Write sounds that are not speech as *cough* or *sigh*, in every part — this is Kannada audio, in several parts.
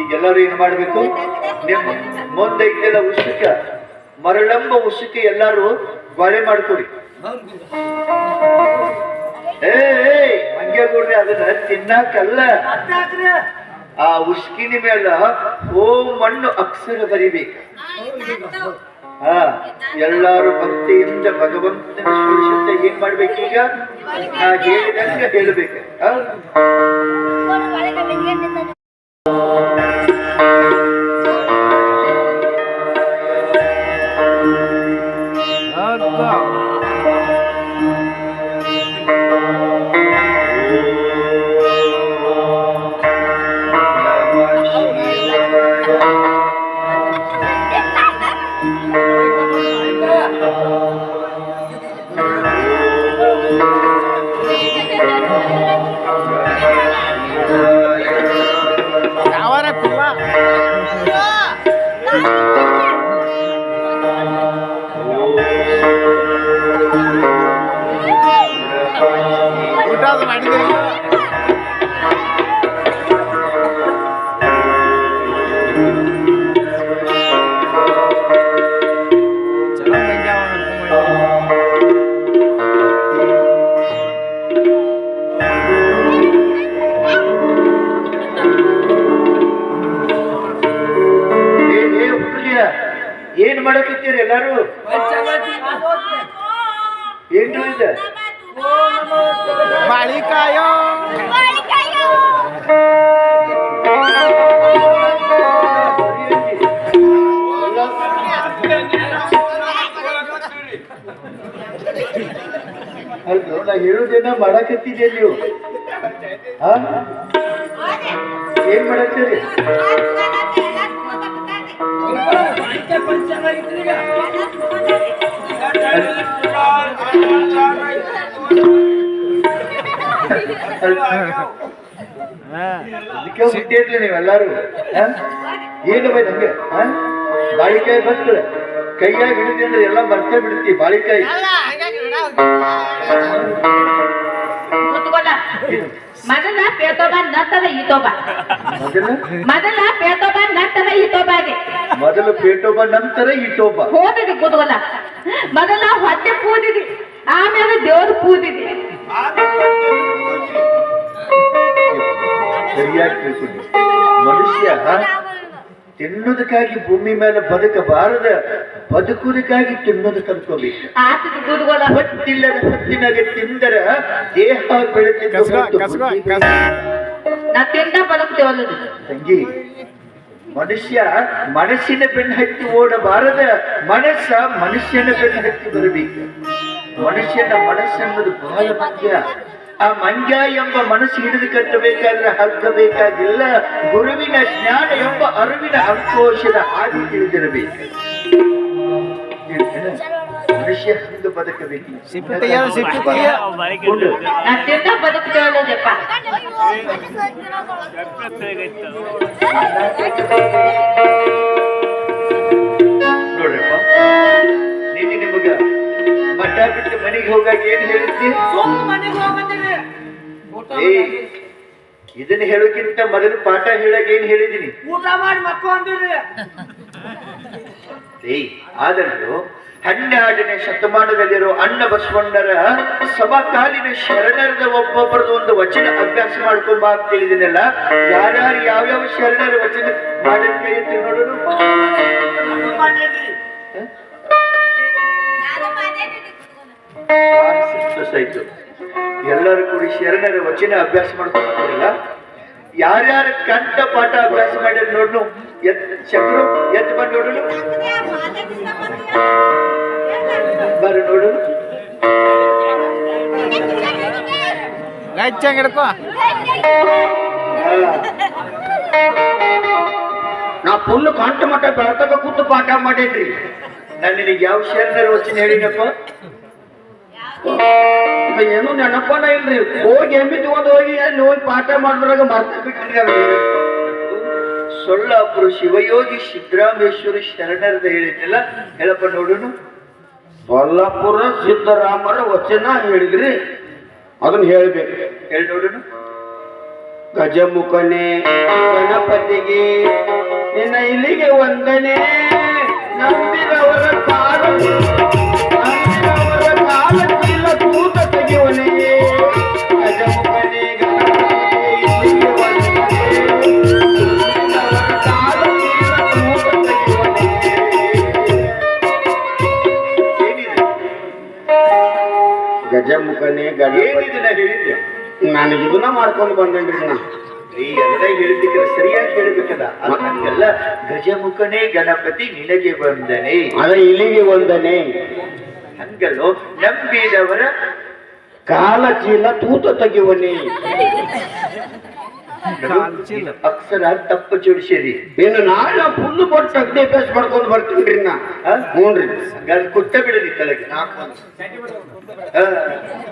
ಈಗೆಲ್ಲರೂ ಏನ್ ಮಾಡ್ಬೇಕು? ಮುಂದೈತೆಲ್ಲ ಉಸುಕ, ಮರಳಂಬ ಉಸುಕ ಎಲ್ಲಾರು ಬಾಳೆ ಮಾಡ್ಕೊಡಿ. ಏ ಹಂಗೆ ಕೊಡ್ರಿ ಅದನ್ನ ತಿನ್ನಕಲ್ಲ. ಆ ಉಸ್ಕಿನ ಮೇಲೆ ಓ ಮಣ್ಣು ಅಕ್ಷರ ಬರಿಬೇಕು. ಹಾ, ಎಲ್ಲಾರು ಭಕ್ತಿಯಿಂದ ಭಗವಂತನ ಸ್ಮರಿಸುತ್ತ ಏನ್ ಮಾಡ್ಬೇಕೀಗ? ನಾ ಹೇಳಿದಂಗ ಹೇಳ್ಬೇಕು. ಹಾ? ಯಾವಾರ ಏನ್ರಿ ಇದು ಬಾಳಿಕಾಯೋ ಅಲ್ರಿ, ನಾ ಹೇಳುದೇನ ಮಾಡಕತ್ತಿದೆ ನೀವು? ಹಾ ಏನ್ ಮಾಡತ್ತೀರಿ ಹಾ ಅದಕ್ಕೆ ಹುಟ್ಟಿರ್ಲಿ ನೀವೆಲ್ಲಾರು? ಏನು ಬೈ ನಮ್ಗೆ? ಬಾಳಿಕಾಯಿ ಬಂತು ಕೈಯಾಗಿ ಹಿಡಿದಿ ಅಂದ್ರೆ ಎಲ್ಲ ಮರ್ತೇ ಬಿಡ್ತಿ ಬಾಳಿಕಾಯಿ ಮೊದಲ ಪೇತೋಬ ನತ್ತದ ಈತೋಬ ಮೊದಲ ಪೇತೋಬ ನತ್ತದ ಈತೋಬಾಗೆ ಮೊದಲು ಪೇಟೋಬ ನಂತರ ಇಟೋಬ ಹೋದಿದಿ ಕೂತ್ಕೊಲ್ಲ ಮೊದಲ ಹೊಟ್ಟೆ ಪೂದಿದಿ ಆಮೇಲೆ ದೇವ್ರ ಪೂದಿದಿ ಸರಿಯಾಗಿ ಮನುಷ್ಯ ತಿನ್ನೋದಕ್ಕಾಗಿ ಭೂಮಿ ಮೇಲೆ ಬದುಕಬಾರದ. ಬದುಕುವುದಕ್ಕಾಗಿ ತಿನ್ನೋದು ಕಲ್ಕೋಬೇಕು ಹೊತ್ತಿಲ್ಲದ ಹೊತ್ತಿನಾಗೆ ತಿಂದರ ದೇಹ ಬೆಳೆದ ತಂಗಿ ಮನುಷ್ಯ, ಮನಸ್ಸಿನ ಬೆನ್ನು ಹತ್ತಿ ಓಡಬಾರದ ಮನಸ್ಸ ಮನುಷ್ಯನ ಬೆನ್ನು ಬರಬೇಕು. ಮನುಷ್ಯನ ಮನಸ್ಸೆಂಬುದು ಬಹಳ ಮುಖ್ಯ ಆ ಮಂಗ್ಯ ಎಂಬ ಮನಸ್ಸು ಹಿಡಿದು ಕಟ್ಟಬೇಕಾದ್ರೆ ಹಗ್ಗ ಬೇಕಾಗಿಲ್ಲ. ಗುರುವಿನ ಜ್ಞಾನ ಎಂಬ ಅರಿವಿನ ಅಂಕೋಶದ ಹಾದಿ ತಿಳಿದಿರಬೇಕು. ಬದುಕಬೇಕು. ನೋಡ್ರಪ್ಪ ನೀನು ನಿಮಗ ಮಠ ಬಿಟ್ಟು ಮನೆಗೆ ಹೋಗಾಗ ಏನ್ ಇದನ್ನ ಹೇಳೋಕ್ಕಿಂತ ಮೊದಲು ಪಾಠ ಹೇಳಕ್ ಏನ್ ಹೇಳಿದೀನಿ ಊಟ ಮಾಡಿ ಮಕ್ಕಳು ಏ ಆದರೂ ಹನ್ನೆರಡನೇ ಶತಮಾನದಲ್ಲಿರೋ ಅಣ್ಣ ಬಸವಣ್ಣರ ಸಮಕಾಲೀನ ಶರಣರದ ಒಬ್ಬೊಬ್ಬರದು ಒಂದು ವಚನ ಅಭ್ಯಾಸ ಮಾಡ್ಕೊಂಬ ಅಂತ ಹೇಳಿದಿನಲ್ಲ ಯಾರ್ಯಾರು ಯಾವ್ಯಾವ ಶರಣರ ವಚನ ಮಾಡಿದ ಕೈ ಎತ್ತಿ ನೋಡೋಣ ಮಾಡೇನ್ರಿ ಸಂತೋಷ ಆಯ್ತು. ಎಲ್ಲರೂ ಕೂಡಿ ಶರಣರ ವಚನ ಅಭ್ಯಾಸ ಮಾಡ್ಕೊಂಡಿಲ್ಲ ಯಾರ್ಯಾರ ಕಂಠ ಪಾಠ ಅಭ್ಯಾಸ ಮಾಡ್ಯಾರ ನೋಡ್ನು ಎತ್ ಚಕ್ರು ಎತ್ ಬಂದು ನೋಡಲು. ಬರ್ರಿ ನೋಡು ಹಿಡ್ಕೋ. ನಾ ಫುಲ್ ಕಂಠ ಮಠ ಬೆಳತಕ ಕೂತು ಪಾಠ ಮಾಡೇನ್ರಿ ನಾನು ನಿನಗೆ ಯಾವ ಶೇರ್ನಲ್ಲಿ ವಚನ ಹೇಳಿನಪ್ಪ ಏನು ನೆನಪನ ಇಲ್ರಿ. ಹೋಗಿ ಎಮ್ಮಿ ತಗೊಂಡ್ ಹೋಗಿ ಅಲ್ಲಿ ಹೋಗಿ ಪಾಠ ಮಾಡಿದ್ರಾಗ ಮರ್ತ ಬಿಟ್ರಿ ಸೊಳ್ಳಾಪುರ ಶಿವಯೋಗಿ ಸಿದ್ದರಾಮೇಶ್ವರ ಶರಣರದ ಹೇಳಿದ್ನಲ್ಲ, ಹೇಳಪ್ಪ ನೋಡೋಣ ಸೊಲ್ಲಾಪುರ ಸಿದ್ದರಾಮರ ವಚನ ಹೇಳಿದ್ರಿ. ಅದನ್ನ ಹೇಳ್ಬೇಕು. ಹೇಳಿ ನೋಡೋಣ ಗಜಮುಖನೇ, ಗಣಪತಿಗೆ ನಿನ್ನ ಇಲ್ಲಿಗೆ ವಂದನೆ. ನಂಬಿದವರ ಕಾಲ ಗಜಮುಖನೇ ಹೇಳಿದ್ದೆ ನಾನು ಇದನ್ನ ಮಾಡ್ಕೊಂಡು ಬಂದೇನ್ರಿ ನಾ ಈ ಎಲ್ಲ ಹೇಳಿದ್ದಕ್ಕೆ ಸರಿಯಾಗಿ ಹೇಳ್ಬೇಕಲ್ಲ. ಅದು ನನ್ಗೆಲ್ಲ ಗಜಮುಖನೇ ಗಣಪತಿ ನಿನಗೆ ಬಂದನೆ ಅದ ಇಲ್ಲಿಗೆ ವಂದನೆ. ಹಂಗಲ್ಲೋ ನಂಬಿದವರ ಕಾಲ ಚೀಲ ತೂತ ತೆಗೆವನೇ ಕಾಲ್ಚೀಲ. ಅಕ್ಷರ ತಪ್ಪು ಜೋಡಿಸಿರಿ ಇನ್ನು ನಾಳೆ ಫುಲ್ ಕೊಟ್ಟು ಅಗ್ನಿ ಅಭ್ಯಾಸ ಮಾಡ್ಕೊಂಡು ಬರ್ತೀನಿ ನಾ? ಹ್ಞೂನ್ರಿ ಹಂಗಾದ್ರೆ ಕುಟ್ಟ ಬಿಡಲಿ ತಲೆಗೆ. ಹಾ,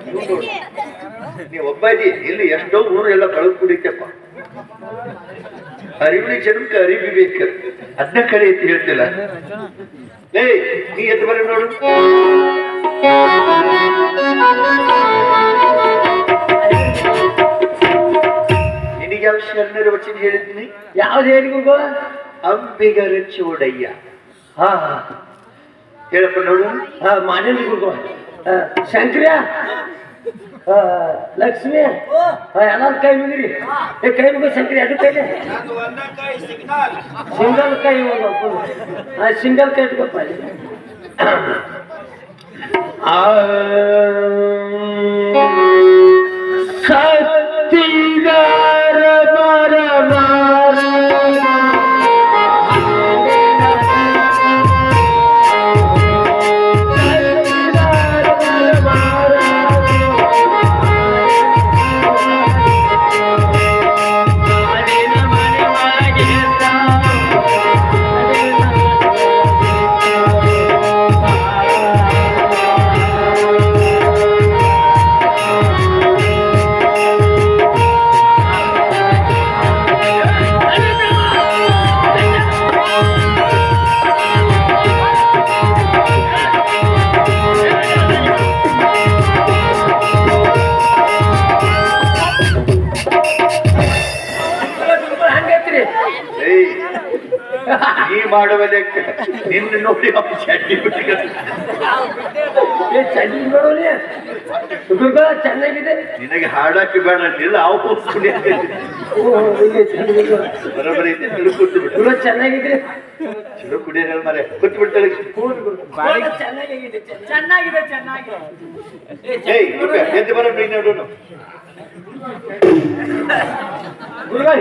ಇವ್ನು ನೋಡು. ನೀ ಒಬ್ಬ ಇದ್ದೀ ಇಲ್ಲಿ ಎಷ್ಟೋ ಊರು ಎಲ್ಲ ಕಳೆದು ಕುಡಿತಪ್ಪ. ಅರಿವಿನ ಜನಕ್ಕೆ ಅರಿವಿ ಬೇಕು. ಅದನ್ನ ಕಡೆ ಅಂತ ಹೇಳ್ತಿಲ್ಲ. ಏ ನೀ ಎದ್ದು ಬರ ನೋಡು. ನಿನಗೆ ಯಾವ ಶರಣರ ವಚನ ಹೇಳಿದ್ನಿ. ಯಾವ್ದು ಹೇಳಿ ಗುರು? ಅಂಬಿಗರ ಚೋಡಯ್ಯ ಹಾ ಹೇಳಪ್ಪ ನೋಡು. ಹಾ ಮಾಡಿಲ್ಲ ಗುರು. ಶಂಕ್ರಿಯ. ಲಕ್ಷ್ಮಿ. ಎಲ್ಲಾರು ಕೈ ಮುಗಿರಿ. ಏ ಕೈ ಮುಗಿ ಶಂಕ್ರಿ ಅದು ಕೈಲಿ? ಸಿಂಗಲ್ ಕೈ ಸಿಂಗಲ್ ಕೈ ಇಟ್ಕೊಪ್ಪ ಅಲ್ಲಿ ನೀ ಮಾಡುವ ಲೆಕ್ಕ ನಿನ್ನ ನೋಡಿ ಅಪ್ಪ ಚಡ್ಡಿ ಬಿಟ್ಟು ಗುರುಗಳ ಚೆನ್ನಾಗಿದೆ? ನಿನಗೆ ಹಾಡಾಕಿ ಬೇಡ ಅಂತಿಲ್ಲ ಅವು. ಬರೋಬ್ಬರಿ ಐತಿ ತಿಳು ಕೂತು ಬಿಡು. ಚೆನ್ನಾಗಿದೆ? ಚಲೋ ಕುಡಿಯೋಣ ಮರೆ. ಕೂತು ಬಿಡ್ತಾಳೆ ಚೆನ್ನಾಗಿದೆ ಚೆನ್ನಾಗಿದೆ ಚೆನ್ನಾಗಿದೆ. ಎದ್ದು ಬರೋ ನೀನು ನೋಡೋಣ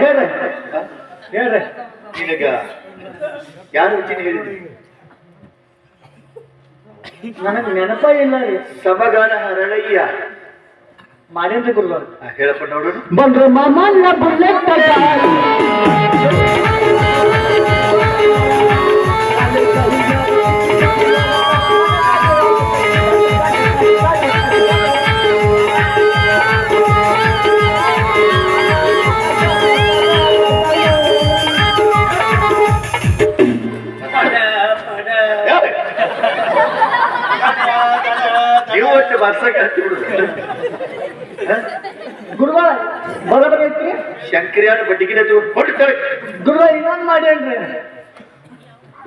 ಹೇಳ್ರಿ ಹೇಳ್ರಿ ನಿನಗ ಯಾರು ವಚನ ಹೇಳಿದ್ರಿ ನನಗೆ ನೆನಪ ಇಲ್ಲ ರೀ. ಸಮಗಾನ ಹರಳಯ್ಯ. ಮಾರೇಂದ್ರ ಗುರುಗಳು ಹೇಳಪ್ಪ ನೋಡೋಣ. ಬಂದ್ರ ಮಾಮನ್ನ ಬುಲೆಟ್ ಒಟ್ಟು ಬರ್ಸಕ್ಕೆ ಬಿಡುದು. ಗುರುಗಳ ಬರೋಬರಿ ಐತ್ರಿ? ಶಂಕರ್ಯಾನ ಬಡ್ಡಿಗಿನ ಹೊಡ್ತಾರೆ ಗುರುಗಳ ಇನ್ನೊಂದು ಮಾಡ್ಯಾನ್ರಿ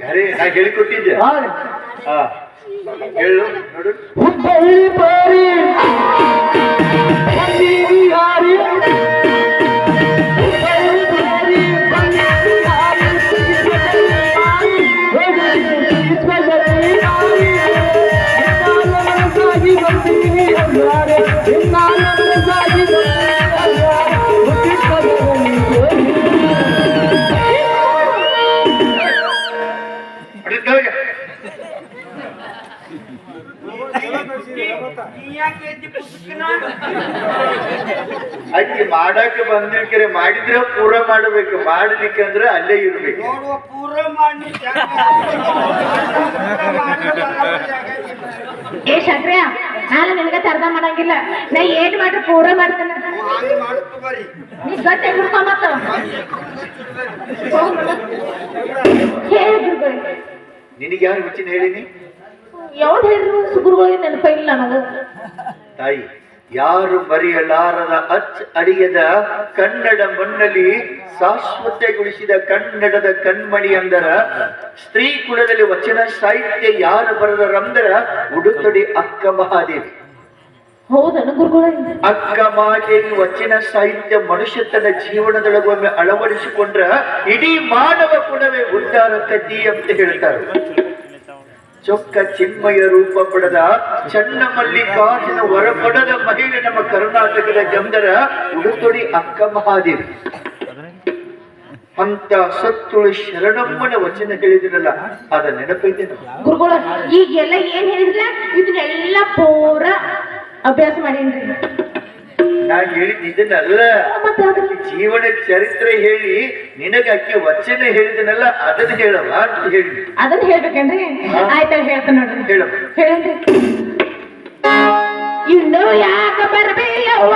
ಯಾರೇ ನಾ ಹೇಳಿಕೊಟ್ಟಿದ್ದೆ. ಹಾ ಹೇಳು ನೋಡು. ಹುಬ್ಬಳ್ಳಿ ಬಾರಿ ಮಾಡಕ್ಕೆ ಬಂದಿರ್ಕರೆ ಮಾಡಿದ್ರೆ ಪೂರ ಮಾಡಬೇಕು. ಮಾಡಲಿಕ್ಕೆ ಅಂದ್ರೆ ಅಲ್ಲೇ ಇರ್ಬೇಕು. ನೋಡುವ ಪೂರ ಮಾಡಿ. ಏ ಶಂಕ್ರಯ್ಯ ನಾನು ನಿನಗೆ ತರ್ದ ಮಾಡಂಗಿಲ್ಲ. ನಾ ಏನ್ ಮಾಡ್ರಿ ಪೂರ ಮಾಡ್ತೇನೆ. ನೀ ಗಟ್ಟಿ ಮತ್ತ. ನಿನಗೆ ಯಾರು ವಿಚಿನ ಹೇಳಿನಿ? ಯಾವ್ದು ಹೇಳಿದ್ರು? ಸುಗುರುಗಳಿಗೆ ನೆನಪ ಇಲ್ಲ ನನಗೆ. ತಾಯಿ ಯಾರು ಮರೆಯಲಾರದ ಅಚ್ ಅಡಿಯದ ಕನ್ನಡ ಮಣ್ಣಲ್ಲಿ ಶಾಶ್ವತಗೊಳಿಸಿದ ಕನ್ನಡದ ಕಣ್ಮಣಿ ಅಂದರ ಸ್ತ್ರೀ ಕುಲದಲ್ಲಿ ವಚನ ಸಾಹಿತ್ಯ ಯಾರು ಬರೆದರಂದರ ಉಡುತೊಡಿ ಅಕ್ಕ ಮಹಾದೇವಿ. ಅಕ್ಕ ಮಹಾದೇವಿ ವಚನ ಸಾಹಿತ್ಯ ಮನುಷ್ಯತನ ಜೀವನದೊಳಗೊಮ್ಮೆ ಅಳವಡಿಸಿಕೊಂಡ್ರ ಇಡೀ ಮಾನವ ಕುಲವೇ ಉದ್ದಾರ ಕದ್ದಿ ಅಂತ ಹೇಳ್ತಾರೆ. ಚೊಕ್ಕ ಚಿನ್ಮಯ ರೂಪ ಪಡೆದ ಚನ್ನ ಮಲ್ಲಿಕಾರ್ಜುನ ಹೊರಪಡದ ಮಹಿಳೆ ನಮ್ಮ ಕರ್ನಾಟಕದ ಜಂದರ ಉಡುತೊಡಿ ಅಕ್ಕ ಮಹಾದೇವಿ. ಅಂತ ಸತ್ತುಳು ಶರಣಮ್ಮನ ವಚನ ಹೇಳಿದಿರಲ್ಲ ಅದ ನೆನಪೈತೆ. ಗುರುಗಳ, ಈಗೆಲ್ಲ ಏನ್ ಹೇಳಿದ್ರೆ ಇದನ್ನೆಲ್ಲ ಪೂರ ಅಭ್ಯಾಸ ಮಾಡೀನ್ರಿ. ನಾ ಹೇಳಿದ್ ಇದನ್ನಲ್ಲ. ಜೀವನ ಚರಿತ್ರೆ ಹೇಳಿ ನಿನಗೆ ಅಕ್ಕಿ ವಚನ ಹೇಳಿದನಲ್ಲ ಅದನ್ನ ಹೇಳವ ಅಂತ ಹೇಳಿ. ಅದನ್ನ ಹೇಳ್ಬೇಕೇನ್ರಿ? ಆಯ್ತಾ ಹೇಳ್ತ ನೋಡ್ರಿ. ಹೇಳಮ್ಮ ಹೇಳನ್ರಿ? ಇನ್ನು ಯಾಕ ಬರಬೇಯವ್ವ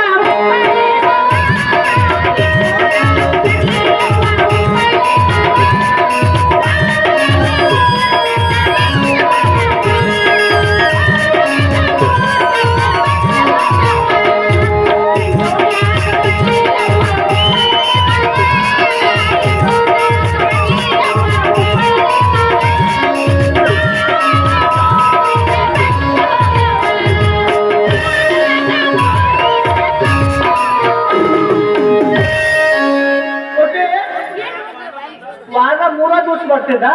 ದಿವಸ ಬರ್ತಿದ್ದ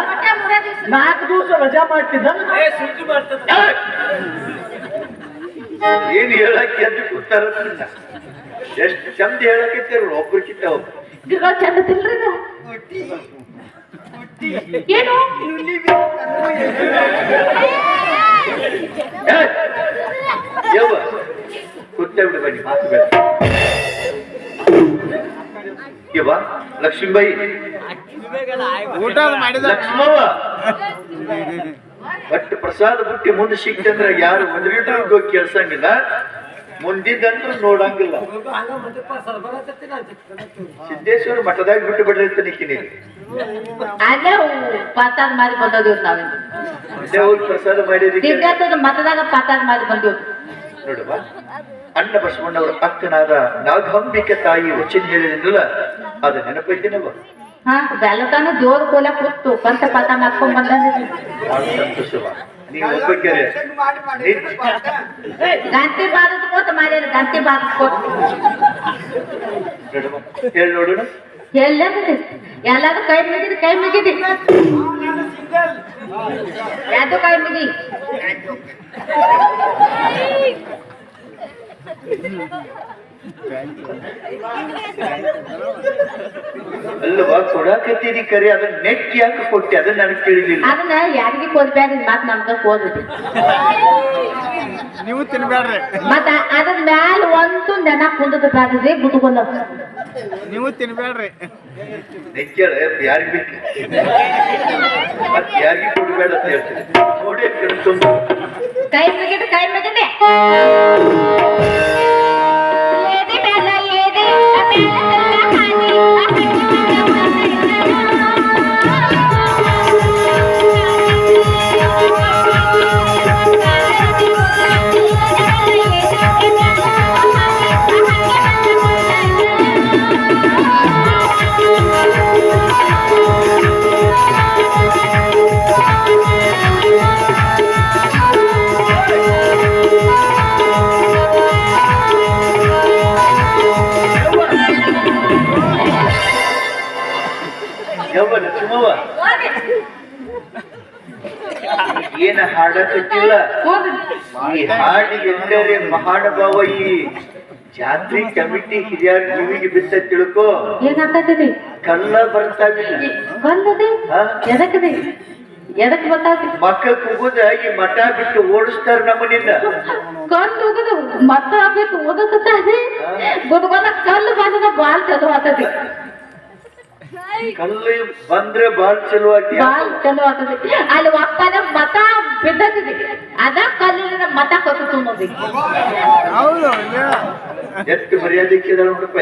ನಾಲ್ಕು ದಿವಸ ರಜಾ ಮಾಡ್ತಿದ್ದ? ಏನ್ ಹೇಳಕ್ಕೆ ಅಂತ ಕೂತಾರ ಎಷ್ಟು ಚಂದ ಹೇಳಕತ್ತೀರ ಒಬ್ರಿಗಿಂತ ಒಬ್ರು ಚಂದ. ಏನು? ಏ, ಯವ್ವ ಕೂತೇ ಬಿಡು ಬನ್ನಿ ಮಾತು ಬೇಡ. ಯವ್ವ ಲಕ್ಷ್ಮೀಬಾಯಿ ಊಟ ಮಾಡಿದ ಲಕ್ಷ್ಮವ್ವ ಬಟ್ ಪ್ರಸಾದ ಬುಟ್ಟಿ ಮುಂದೆ ಸಿಕ್ತಂದ್ರ ಯಾರು ಒಂದ್ ಲೀಟರ್ ಹೋಗಿ ಕೇಳ್ಸಂಗಿಲ್ಲ. ಮುಂದಿದ್ದಂದ್ರೂ ನೋಡಂಗಿಲ್ಲ. ಸಿದ್ದೇಶ್ವರ ಮಠದಾಗ ಬಿಟ್ಟು ಅಲ್ಲೇ ಬಂದದೇವ್ ನಾವೇನು. ಅಲ್ಲೇ ಹೋಗಿ ಪ್ರಸಾದ ಮಾಡಿದಕ್ಕೆ ಮಠದಾಗ ಪಾತಾದ ಮಾಡಿ ಬಂದೇವ್ ನೋಡುವ. ಅಣ್ಣ ಬಸವಣ್ಣವರ ಅಕ್ಕನಾದ ನಾಗಂಬಿಕೆ ತಾಯಿ ವಚನ ಹೇಳಿದ್ರಲ್ಲ ಅದು ನೆನಪೈತೇನವ ಹಾ ಬೆಲ್ಲತಾನು ದೇವ್ರ ಕೋಲ ಕೂತು ಕಂತ ಪಾತ ಮಾಡ್ಕೊಂಡ್ ಸಂತೋಷವ. ನೀವು ಒಬ್ಬಕ್ಕೆರೆ ಮಾಡಿ ಮಾಡಿ ಗಂಟೆ ಬಾರದ್ ಕೋತ ಮಾಡ್ಯಾರ ಗಂಟೆ ಬಾರದ್ ಕೋತ ನೋಡುವ ಹೇಳಿ ನೋಡೋಣ. ಎಲ್ಲದ್ರಿ ಕೈ ಮುಗಿದ್ರಿ ಕೈ ಮುಗಿದಿ. ಯಾವ್ದು ಕೈ ಮುಗಿ? ಅಲ್ಲವ ಕೊಡಾಕತ್ತೀರಿ ಕರಿ ಅದನ್ನ ನೆಟ್ ಯಾಕೆ ಕೊಟ್ಟಿ? ಅದನ್ನ ನನಗೆ ತಿಳಿಲಿಲ್ಲ. ಅದನ್ನ ಯಾರಿಗೆ ಕೋದ್ಬ್ಯಾಡ್ರಿ ಮತ್ ನಮ್ಗ ಕೋದ್ರಿ ನೀವು ತಿನ್ಬೇಡ್ರಿ ಮತ್ತ ಅದ್ರ ಮ್ಯಾಲ ಒಂದು ನೆನ ಕುಂದದ ಗುಟ್ಕೊಂಡ ನೀವು ತಿನ್ಬೇಡ್ರಿ ನೆಚ್ಚಳ ಯಾರಿಗೆ ಬೇಕು. ಮತ್ತೆ ಯಾರಿಗೆ ಕೊಡ್ಬೇಡ ಅಂತ ಹೇಳ್ತೀನಿ. ನೋಡಿ ಕಣ್ತುಂಬ ಕೈ ಮುಗಿದ ಕೈ ಮುಗಿದೆ ಏದಿ ಮ್ಯಾಲ ಏದಿ, ಏನ ಹಾಡಕತ್ತಿಲ್ಲ? ಈ ಹಾಡಿಗೆ ಎಲ್ಲರೆ ಮಹಾನುಭಾವ ಈ ಜಾತ್ರೆ ಕಮಿಟಿ ಹಿರಿಯರ ಕಿವಿಗೆ ಬಿತ್ತ ತಿಳ್ಕೊ. ಏನಾಗ್ತದೆ ಕಲ್ಲ ಬರ್ತಾವಿಲ್ಲ. ಬಂದದೆ? ಎದಕ್ಕದೆ ಎದಕ್ ಮಕ್ಕ ಕೂಗುದ ಈ ಮಠ ಬಿಟ್ಟು ಓಡಿಸ್ತಾರ ನಮ್ಮನಿಂದ. ಕಲ್ಲು ಹೋಗುದು ಮತ್ತ ಆಗ್ಬೇಕು ಓದತ್ತದೆ ಗುಡ್ಗೊಂಡ ಕಲ್ಲು ಬಂದದ ಬಾಲ್ ಚಲೋ ಆಗ್ತದೆ ಕಲ್ಲು ಬಂದ್ರೆ ಬಾಳ್ ಚಲೋ ಆಗಿ ಬಾಲ್ ಚಲೋ ಆಗ್ತದೆ ಅಲ್ಲಿ ಒಪ್ಪದ ಮತ ಬಿದ್ದತಿದೆ ಅದ ಕಲ್ಲಿನ ಮತ ಕೊತ್ತು ನೋಡಿ ಹೌದು ಇಲ್ಲ. ಎಷ್ಟು ಮರ್ಯಾದೆ ಕೇಳ ನೋಡಪ್ಪ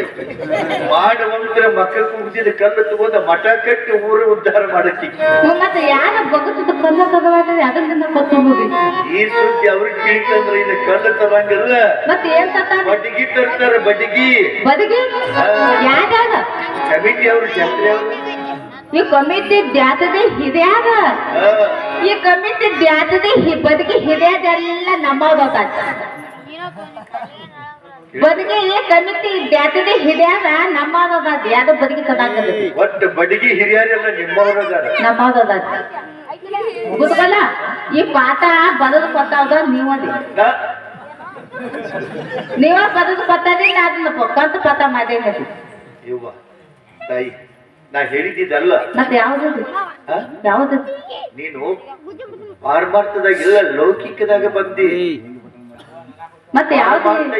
ಮಾಡುವಂತರ ಮಕ್ಕಳು ಕುಗ್ದಿದ ಕಲ್ಲು ತಗೊಂಡ ಮಠ ಕಟ್ಟಿ ಊರು ಉದ್ಧಾರ ಮಾಡಕ್ಕೆ. ಮತ್ತೆ ಯಾರ ಬಗ್ಗದ ಕಲ್ಲ ಅದನ್ನ ಕೊತ್ತಂಬರಿ ಈ ಸುದ್ದಿ ಅವ್ರಿಗೆ ತಿಳಿತಂದ್ರೆ ಇಲ್ಲಿ ಕಲ್ಲು ತರಂಗಿಲ್ಲ ಮತ್ತೆ ಏನ್ ತತ್ತಾನ ಬಡ್ಡಿಗಿ ತರ್ತಾರ ಬಡ್ಡಿಗಿ. ಬದಗಿ ಯಾರ್ಯಾಗ ಕಮಿಟಿ ಅವರು ಜಾತ್ರೆ ಅವರು. ಈ ಕಮಿಟಿ ದ್ಯಾತದೆ ಹಿರಿಯಾದ ಈ ಕಮಿಟಿ ದ್ಯಾತದೆ ಬದಗಿ ನಮ್ಮ ನಮ್ಮವ್ರದ ಬದಗಿ ಈ ಕಮಿಟಿ ದ್ಯಾತದೆ ಹಿರಿಯಾಗ ನಮ್ಮವ್ರದ ಯಾವ್ದು ಬದಗಿ ತದಾಕದ ಒಟ್ಟು ಬಡಿಗೆ ಹಿರಿಯರೆಲ್ಲ ನಿಮ್ಮವರದಾರ. ನಮ್ಮವ್ರದ ಗುದ್ಗಲ್ಲ ಈ ಪಾಠ ಬದದು ಕೊತ್ತಾವ್ದ ನೀವ ನಾ- ನೀವ ಬದದು ಕೊತ್ತದಿ ನಾ ಅದನ್ನ ಕಂತು ಪತ ಮಾಡೇನಿ ಇವ್ವ ತಾಯಿ ನಾ ಹೇಳಿದ್ದಿದ್ದಲ್ಲ ಮತ್ತೆ ಯಾವ್ದು? ಯಾವ್ದು? ನೀನು ಪಾರಮಾರ್ಥದಾಗ ಎಲ್ಲ ಲೌಕಿಕದಾಗ ಬಂದಿ. ಮತ್ತೆ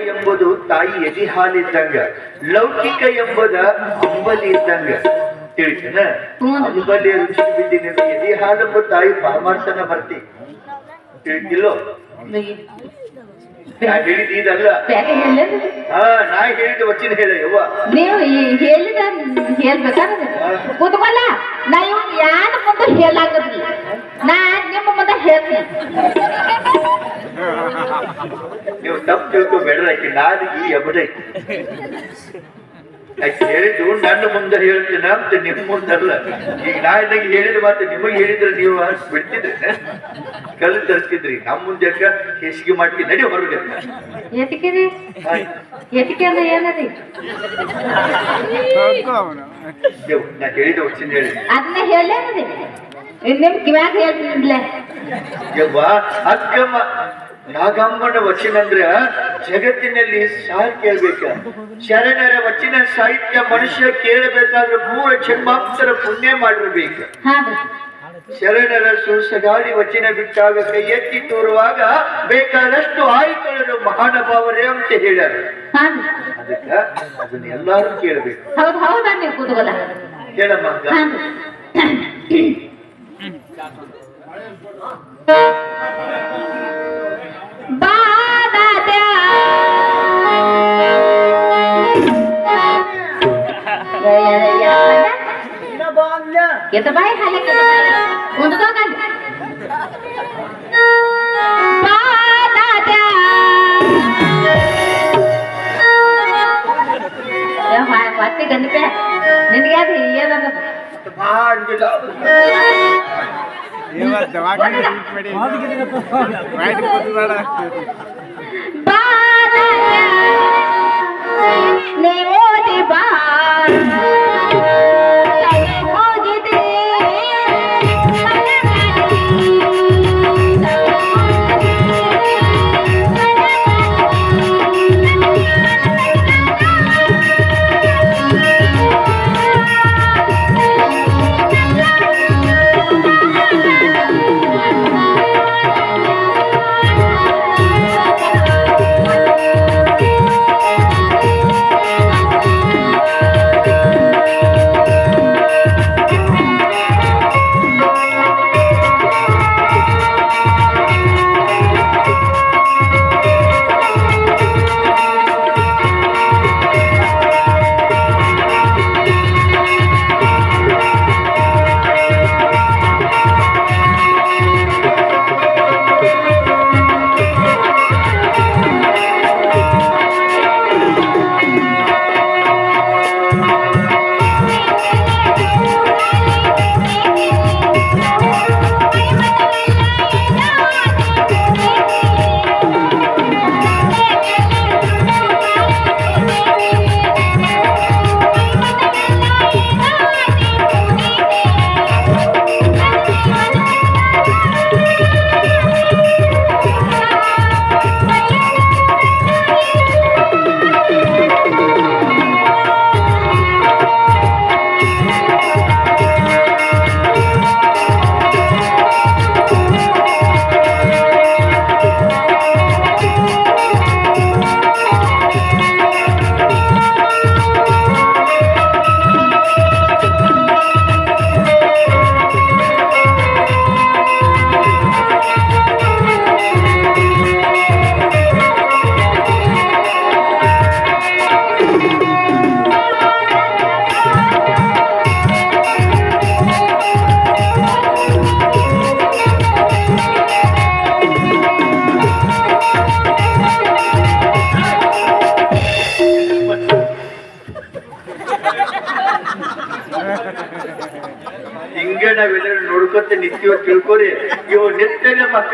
ಎಂಬುದು ತಾಯಿ ಎದಿ ಹಾಲಿದ್ದಂಗ ಲೌಕಿಕ ಎಂಬುದ ಅಂಬಲಿ ಇದ್ದಂಗ ತಿಳಿತನ. ಅಂಬಲಿ ರುಚಿ ಬಿದ್ದಿನ ಎದಿ ಹಾಲು ತಾಯಿ ಪರಮಾರ್ಥನ ಬರ್ತಿ ತಿಳಿತಿಲ್ಲೋ? ನಾ ಹೇಳಿದ ಇದಲ್ಲ ಬೇರೆ ಹೇಳಿದ್ರೆ ಹಾ ನಾ ಹೇಳಿದ ವಚನ ಹೇಳ ಯವ್ವ. ನೀವು ಹೇಳಿದ ಹೇಳ್ಬೇಕಾದ್ರೆ ಕೂತ್ಕೊಲ್ಲ ನಾ ಇವ್ ಯಾರ ಮುಂದೆ ಹೇಳಾಗದ್ರಿ? ನಾ ನಿಮ್ಮ ಮುಂದೆ ಹೇಳ್ತೀನಿ. ನೀವು ತಪ್ಪು ತಿಳ್ಕೊಬೇಡ್ರಿ ನಾನು ಈ ಎಬಡೈತಿ ಆಕಿ ಹೇಳಿದ್ದು? ನನ್ನ ಮುಂದೆ ಹೇಳ್ತೀನ ಅಂತ ನಿಮ್ ಮುಂದಲ್ಲ ಈಗ ನಾ ಇದಕ್ಕೆ ಹೇಳಿದ ಮತ್ತೆ ನಿಮಗೆ ಹೇಳಿದ್ರೆ ನೀವು ಬಿಡ್ತಿದ್ರೆ ಕಲ್ಲು ತರಿಸ್ತಿದ್ರಿ ನಮ್ ಮುಂದೆ ಹೆಸಿಗೆ ಮಾಡ್ತೀನಿ ನಡಿ ಹೊರಗೆ. ನಾ ಹೇಳಿದ ವಚನ ಹೇಳಿ. ನಿಮ್ ಕಿವ್ಯಾಗ ಹೇಳ್ತಿದ್ಲೆ ಅಕ್ಕಮ್ಮ ನಾಗಮ್ಮನ ವಚನ ಅಂದ್ರ ಜಗತ್ತಿನಲ್ಲಿ ಸಾಹಿತ್ಯ ಕೇಳ್ಬೇಕ ಶರಣರ ವಚನ ಸಾಹಿತ್ಯ ಮನುಷ್ಯ ಕೇಳಬೇಕಾದ್ರೆ ಮೂರ ಜನ್ಮಾಂತರ ಪುಣ್ಯ ಮಾಡಿರ್ಬೇಕು. ಶರಣರ ಸುಸಗಾಡಿ ವಚನ ಬಿಟ್ಟಾಗ ಕೈ ಎತ್ತಿ ತೋರುವಾಗ ಬೇಕಾದಷ್ಟು ಆಯ್ಕೊಳ್ಳಲು ಮಹಾನುಭಾವರೇ ಅಂತ ಹೇಳ್ಯಾರ. ಅದಕ್ಕ ಅದನ್ನ ಎಲ್ಲಾರು ಕೇಳಬೇಕು. ಕೇಳಮ್ಮ ಅಕ್ಕ. ಹಾ ಎತ್ತ ಬಾಯಿ ಹಾಲೆ ಒಂದು ತಗೊಂಡು ಬಾದಾದ್ಯ ಮತ್ತೆ ಗಂಡಿಪೆ ನಿನಗೆ ಅದು ಏನದ ಇವತ್ತು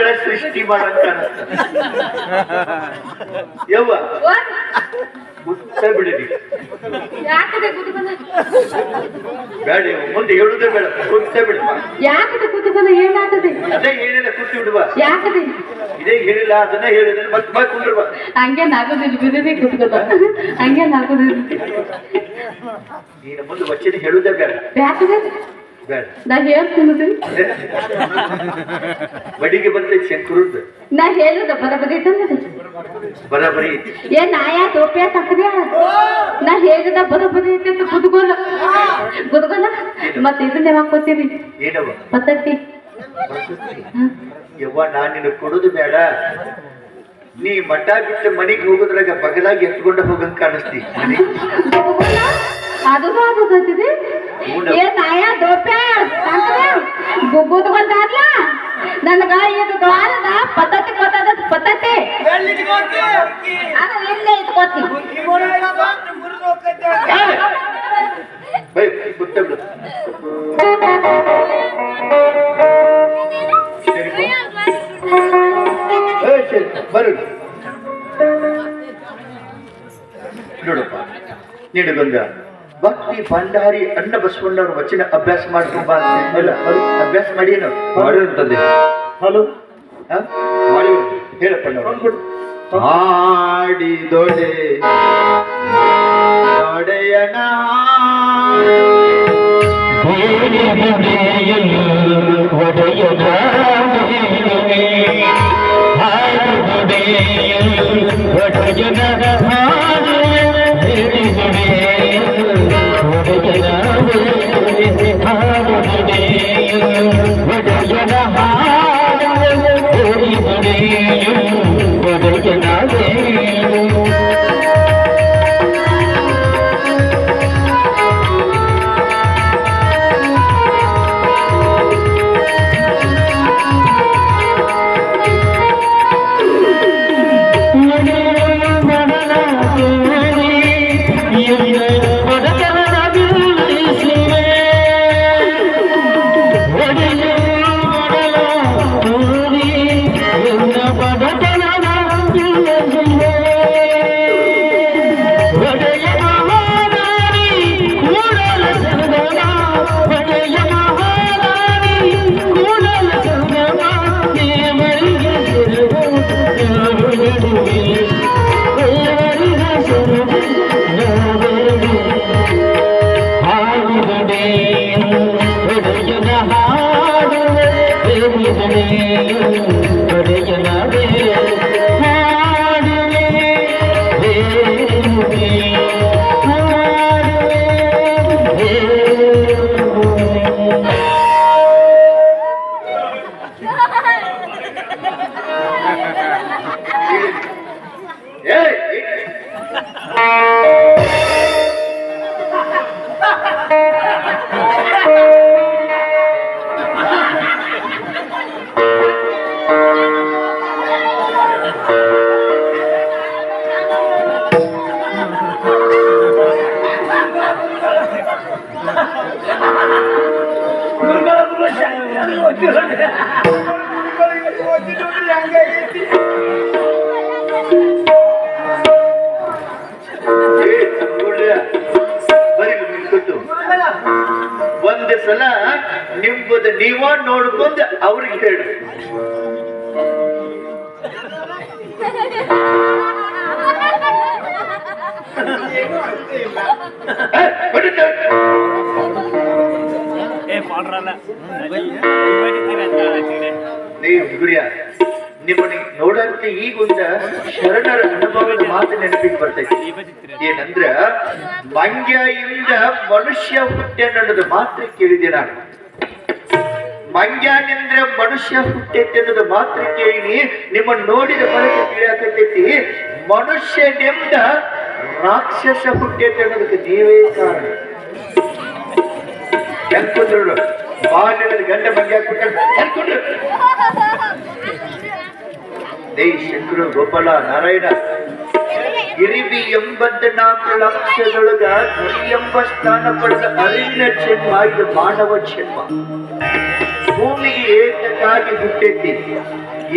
ಮಕ್ಕಳ ಸೃಷ್ಟಿ ಮಾಡಂತ ಯವ್ವ ಕುತುಕನ ಬೇಡ ಮುಂದೆ ಹೇಳುದೇ ಬೇಡ ಕುತ್ತ ಬಿಡುವ ಯಾಕದೆ ಕುತುಕನ ಅದೇ ಹೇಳಿಲ್ಲ ಕುತ್ತಿ ಬಿಡುವ. ಯಾಕದೆ? ಇದೇ ಹೇಳಿಲ್ಲ ಅದನ್ನ ಹೇಳಿದ್ರೆ ಮತ್ತೆ ಮತ್ತೆ ಕುಂಡ್ರುವ ಹಂಗೆ ನಾಗೋದಿಲ್ಲ ಬಿಡದೆ ಕುತ್ಕೋತ ಹಂಗೆ ನಾಗೋದಿಲ್ಲ. ನೀನು ಮುಂದೆ ವಚನ ಹೇಳುದೇ ಬೇಡ. ಯಾಕದೆ? ನಾ ಬಡಿಗೆ ಬಂದ ಶಂಕರದ್ದು ನಾ ಹೇಳುದ ಬರಬರಿ ತಂದದೆ ಬರಾಬರಿ ಏ ನಾಯಾ ತೋಪ್ಯಾ ತಕ್ಕದ್ಯಾ? ನಾ ಹೇಳಿದ ಬರಬರಿ ಐತೆ ಅಂತ ಗುದ್ಗೋಲ ಗುದ್ಗೋಲ ಮತ್ತೆ ಇದನ್ನೇ ಹಾಕೋತೀರಿ ಏನವ? ಪತ್ತಟ್ಟಿ ಯವ್ವ ನಾ ನಿನ್ನ ಕೊಡುದು ಬೇಡ. ನೀ ಮಠ ಬಿಟ್ಟು ಮನೆಗೆ ಹೋಗುದ್ರಾಗ ಬಗಲಾಗಿ ಎತ್ಕೊಂಡ ಹೋಗಂಗ್ ಕಾಣಿಸ್ತಿ. *laughs* ಅದು ಗೊತ್ತಿದೆ ಏ ನಾಯಾ ತೋಪ್ಯಾ ತಕ್ಕದ್ಯಾ ನನ್ಗ ಇದು ದ್ವಾರದ ಪದ್ಧತಿ ಗೊತ್ತಾದ ಪದ್ಧತಿ. ಅದು ಇಲ್ಲೇ ಇಟ್ಕೋತಿ. ಬರು. ನಿನಗೊಂದ ಭಕ್ತಿ ಭಂಡಾರಿ ಅನ್ನ ಬಸವಣ್ಣವ್ರ ವಚನ ಅಭ್ಯಾಸ ಮಾಡ್ಕೊಂಬ ಅಲ್ಲ ಅಭ್ಯಾಸ ಮಾಡಿ ಏನು ಮಾಡಿರ್ತದೆ ಹಲೋ ಮಾಡಿ ಹೇಳಪ್ಪ ನಾವು ಹಾಡಿದೊಡೆ ಒಡೆಯನ Take it ಏಯ್ ನಿಂತ್ಕೊಟ್ಟು. ಒಂದು ಸಲ ನಿಂಬುದು ನೀವ ನೋಡ್ಕೊಂಡು ಅವ್ರಿಗೆ ಹೇಳಿ *laughs* ಹೊಡಿತು. ಏ ಪಾಡ್ರಲ್ಲ ನೀ ಹುಡುಗಿಯ ನಿಮ್ಮನ್ನ ನೋಡಂತೆ ಈಗೊಂದ ಶರಣರ ಅನುಭವದ ಮಾತು ನೆನಪಿಗೆ ಬರ್ತೈತಿ. ಏನಂದ್ರ ಇಂದ ಮನುಷ್ಯ ಹುಟ್ಟೆ ಅನ್ನೋದು ಮಾತ್ರ ಕೇಳಿದೆ ನಾನು. ಮಂಗ್ಯಾನಿಂದ್ರ ಮನುಷ್ಯ ಹುಟ್ಟೈತಿ ಅನ್ನೋದು ಮಾತ್ರ ಕೇಳಿನಿ, ನಿಮ್ಮನ್ನ ನೋಡಿದ ಬಳಿಕ ತಿಳಿಯಾಕತೈತಿ ಮನುಷ್ಯನಿಂದ ರಾಕ್ಷಸ ಹುಟ್ಟೈತಿ ಅನ್ನೋದಕ್ಕೆ ನೀವೇ ಕಾರಣ. ಹೆಂಗ್ ಬಾಲ್ಯದ ಗಂಡ ಬಗ್ಗೆ ಕೊಟ್ಟ ದೇ ಶಂಕರು, ಗೋಪಾಲ, ನಾರಾಯಣ ಗಿರಿಬಿ ಎಂಬತ್ನಾಲ್ಕು ಲಕ್ಷದೊಳಗ ಗುರಿ ಎಂಬ ಸ್ಥಾನ ಪಡೆದ ಅರಿವಿನ ಜನ್ಮ ಇದು ಮಾನವ ಜನ್ಮ ಭೂಮಿಗೆ ಏಕಕ್ಕಾಗಿ ಹುಟ್ಟಿದ್ದಿ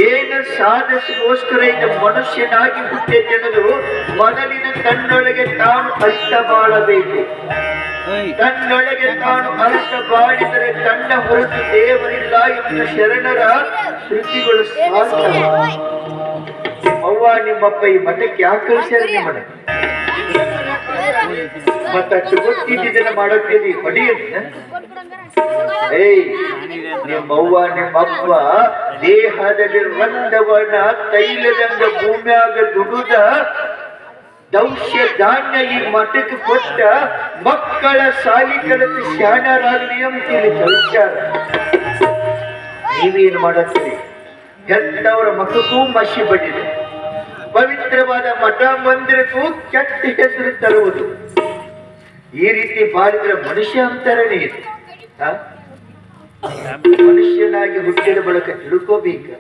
ಏನು ಸಾಧಿಸಿಗೋಸ್ಕರ ಇದು ಮನುಷ್ಯನಾಗಿ ಹುಟ್ಟೆ ತಿಳಿದು ಮೊದಲಿನ ತನ್ನೊಳಗೆ ತಾನು ಅಷ್ಟ ಬಾಳಬೇಕು. ತನ್ನೊಳಗೆ ತಾನು ಅರ್ಥ ಬಾಳಿದರೆ ತನ್ನ ಹೊರತು ದೇವರಿಲ್ಲ ಎಂದು ಶರಣರ ಶ್ರುತಿಗಳು ಸಾಧ್ಯ ಅವ್ವ ನಿಮ್ಮಪ್ಪ ಈ ಮಠಕ್ಕೆ ಯಾಕೆ ಕಳಿಸ್ಯಾರ ನಿಮ್ಮನ್ನ ಮತ್ತಷ್ಟು ಇದನ್ನ ಮಾಡೋಕ್ಕಿದೆ ಹೊಡಿ ಏಯ್ ನಿಮ್ಮವ್ವ ನಿಮ್ಮಪ್ಪ ದೇಹದಲ್ಲಿ ರಂಧವನ ತೈಲದಂಗ ಭೂಮ್ಯಾಗ ದುಡುದ ದೌಶ್ಯ ಧಾನ್ಯ ಈ ಮಠಕ್ಕೆ ಕೊಟ್ಟ ಮಕ್ಕಳ ಸಾಲಿ ಕಲಿತು ಅಂತ ಇಲ್ಲಿ ನೀವೇನ್ ನೀವೇನು ಮಾಡತ್ತೀರಿ? ಹೆತ್ತವರ ಮಕ್ಕಕ್ಕೂ ಮಸಿ ಬಡಿದೆ. ಪವಿತ್ರವಾದ ಮಠ ಮಂದಿರಕ್ಕೂ ಕೆಟ್ಟ ಹೆಸರು ತರುವುದು. ಈ ರೀತಿ ಬಾಳಿದ್ರೆ ಮನುಷ್ಯ ಅಂತಾರೇ ಇದೆ? ಮನುಷ್ಯನಾಗಿ ಹುಟ್ಟಿದ ಬಳಕ ತಿಳ್ಕೋಬೇಕು.